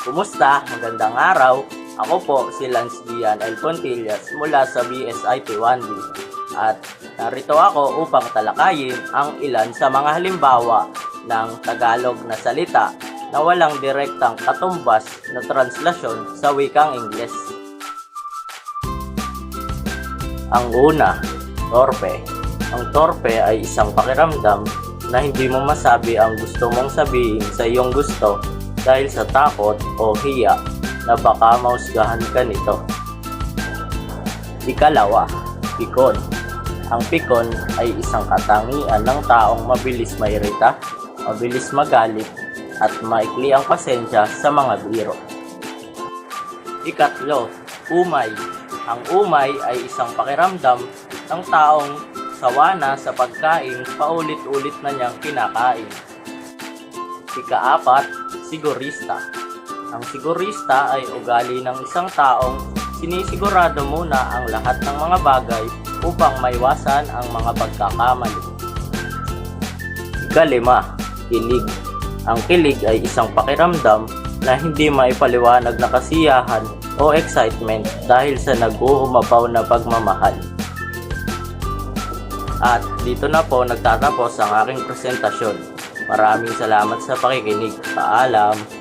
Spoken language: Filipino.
Kumusta? Magandang araw. Ako po si Lance Dian L. Pontillas mula sa BSIP 1D. At narito ako upang talakayin ang ilan sa mga halimbawa ng Tagalog na salita na walang direktang katumbas na translasyon sa wikang Ingles. Ang una, torpe. Ang torpe ay isang pakiramdam na hindi mo masabi ang gusto mong sabihin sa iyong gusto dahil sa takot o hiya na baka mausgahan ka nito. Ikalawa, pikon. Ang pikon ay isang katangian ng taong mabilis mairita, mabilis magalit, at maikli ang pasensya sa mga biro. Ikatlo, umay. Ang umay ay isang pakiramdam ng taong sawa na sa pagkain paulit-ulit na niyang kinakain. Ikaapat, sigurista. Ang sigurista ay ugali ng isang taong sinisigurado muna ang lahat ng mga bagay upang maiwasan ang mga pagkakamali. Ikalima, kilig. Ang kilig ay isang pakiramdam na hindi maipaliwanag na kasiyahan o excitement dahil sa nag-uumapaw na pagmamahal. At dito na po nagtatapos ang aking presentasyon. Maraming salamat sa pakikinig. Paalam!